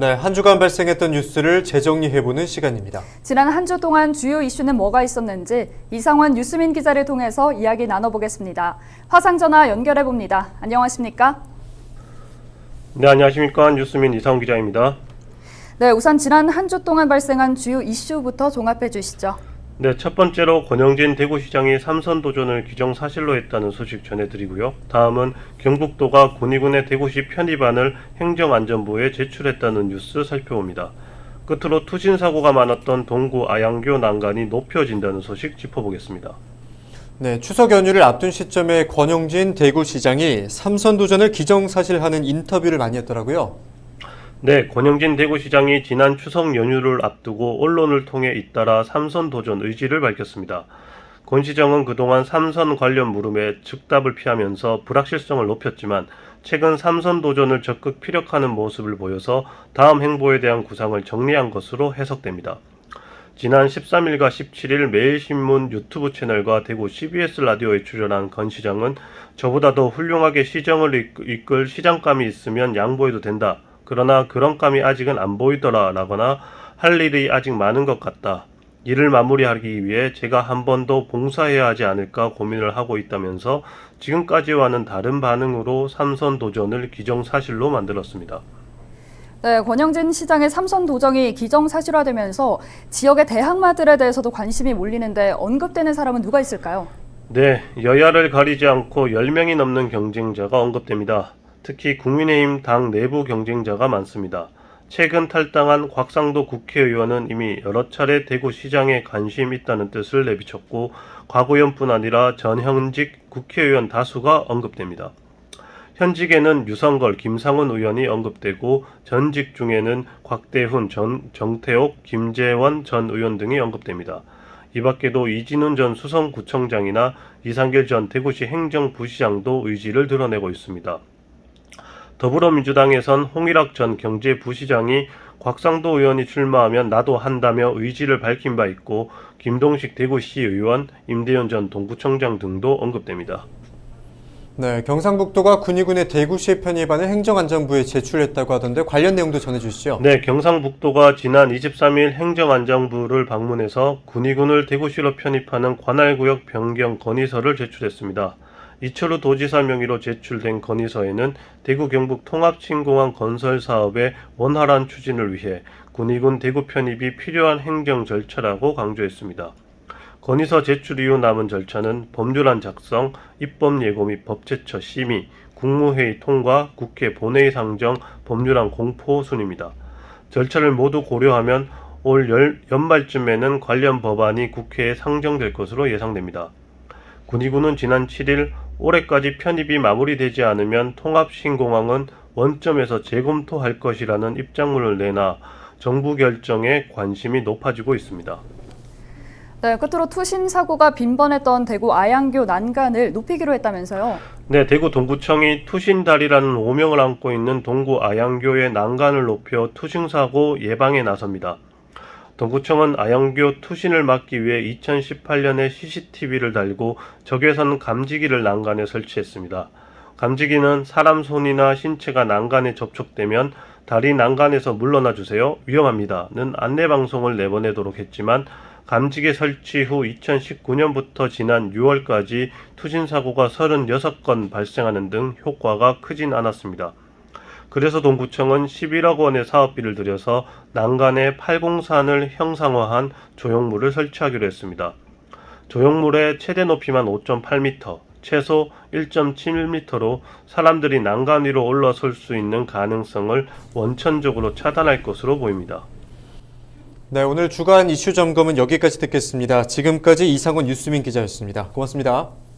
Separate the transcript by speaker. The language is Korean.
Speaker 1: 네, 한 주간 발생했던 뉴스를 재정리해보는 시간입니다.
Speaker 2: 지난 한 주 동안 주요 이슈는 뭐가 있었는지 이상원 뉴스민 기자를 통해서 이야기 나눠보겠습니다. 화상전화 연결해봅니다. 안녕하십니까?
Speaker 3: 네, 안녕하십니까. 뉴스민 이상훈 기자입니다.
Speaker 2: 네, 우선 지난 한 주 동안 발생한 주요 이슈부터 종합해 주시죠.
Speaker 3: 네, 첫 번째로 권영진 대구시장이 삼선 도전을 기정사실로 했다는 소식 전해드리고요. 다음은 경북도가 군의군의 대구시 편입안을 행정안전부에 제출했다는 뉴스 살펴봅니다. 끝으로 투신 사고가 많았던 동구 아양교 난간이 높여진다는 소식 짚어보겠습니다.
Speaker 1: 네, 추석 연휴를 앞둔 시점에 권영진 대구시장이 삼선 도전을 기정사실하는 인터뷰를 많이 했더라고요.
Speaker 3: 네, 권영진 대구시장이 지난 추석 연휴를 앞두고 언론을 통해 잇따라 삼선 도전 의지를 밝혔습니다. 권 시장은 그동안 삼선 관련 물음에 즉답을 피하면서 불확실성을 높였지만 최근 삼선 도전을 적극 피력하는 모습을 보여서 다음 행보에 대한 구상을 정리한 것으로 해석됩니다. 지난 13일과 17일 매일신문 유튜브 채널과 대구 CBS 라디오에 출연한 건 시장은 저보다 더 훌륭하게 시정을 이끌 시장감이 있으면 양보해도 된다. 그러나 그런 감이 아직은 안 보이더라 라거나 할 일이 아직 많은 것 같다. 일을 마무리하기 위해 제가 한 번 더 봉사해야 하지 않을까 고민을 하고 있다면서 지금까지와는 다른 반응으로 삼선 도전을 기정사실로 만들었습니다.
Speaker 2: 네, 권영진 시장의 삼선 도정이 기정사실화되면서 지역의 대항마들에 대해서도 관심이 몰리는데 언급되는 사람은 누가 있을까요?
Speaker 3: 네, 여야를 가리지 않고 10명이 넘는 경쟁자가 언급됩니다. 특히 국민의힘 당 내부 경쟁자가 많습니다. 최근 탈당한 곽상도 국회의원은 이미 여러 차례 대구시장에 관심 있다는 뜻을 내비쳤고 과거연뿐 아니라 전현직 국회의원 다수가 언급됩니다. 현직에는 유성걸, 김상훈 의원이 언급되고 전직 중에는 곽대훈, 전, 정태옥, 김재원 전 의원 등이 언급됩니다. 이 밖에도 이진훈 전 수성구청장이나 이상길 전 대구시 행정부시장도 의지를 드러내고 있습니다. 더불어민주당에선 홍일학 전 경제부시장이 곽상도 의원이 출마하면 나도 한다며 의지를 밝힌 바 있고 김동식 대구시 의원, 임대현 전 동구청장 등도 언급됩니다.
Speaker 1: 네, 경상북도가 군의군의 대구시 편입안을 행정안전부에 제출했다고 하던데 관련 내용도 전해주시죠.
Speaker 3: 네, 경상북도가 지난 23일 행정안전부를 방문해서 군의군을 대구시로 편입하는 관할구역 변경 건의서를 제출했습니다. 이철우 도지사 명의로 제출된 건의서에는 대구 경북 통합신공항 건설 사업의 원활한 추진을 위해 군의군 대구 편입이 필요한 행정 절차라고 강조했습니다. 건의서 제출 이후 남은 절차는 법률안 작성, 입법 예고 및 법제처 심의, 국무회의 통과, 국회 본회의 상정, 법률안 공포 순입니다. 절차를 모두 고려하면 올 열- 연말쯤에는 관련 법안이 국회에 상정될 것으로 예상됩니다. 군의군은 지난 7일 올해까지 편입이 마무리되지 않으면 통합신공항은 원점에서 재검토할 것이라는 입장문을 내놔 정부 결정에 관심이 높아지고 있습니다.
Speaker 2: 네, 끝으로 투신 사고가 빈번했던 대구 아양교 난간을 높이기로 했다면서요.
Speaker 3: 네, 대구 동구청이 투신달이라는 오명을 안고 있는 동구 아양교의 난간을 높여 투신 사고 예방에 나섭니다. 동구청은 아양교 투신을 막기 위해 2018년에 CCTV를 달고 적외선 감지기를 난간에 설치했습니다. 감지기는 사람 손이나 신체가 난간에 접촉되면 다리 난간에서 물러나 주세요. 위험합니다는 안내 방송을 내보내도록 했지만 감지기 설치 후 2019년부터 지난 6월까지 투신 사고가 36건 발생하는 등 효과가 크진 않았습니다. 그래서 동구청은 11억 원의 사업비를 들여서 난간에 팔공산을 형상화한 조형물을 설치하기로 했습니다. 조형물의 최대 높이만 5.8m, 최소 1.7m로 사람들이 난간 위로 올라설 수 있는 가능성을 원천적으로 차단할 것으로 보입니다.
Speaker 1: 네, 오늘 주간 이슈 점검은 여기까지 듣겠습니다. 지금까지 이상원 뉴스민 기자였습니다. 고맙습니다.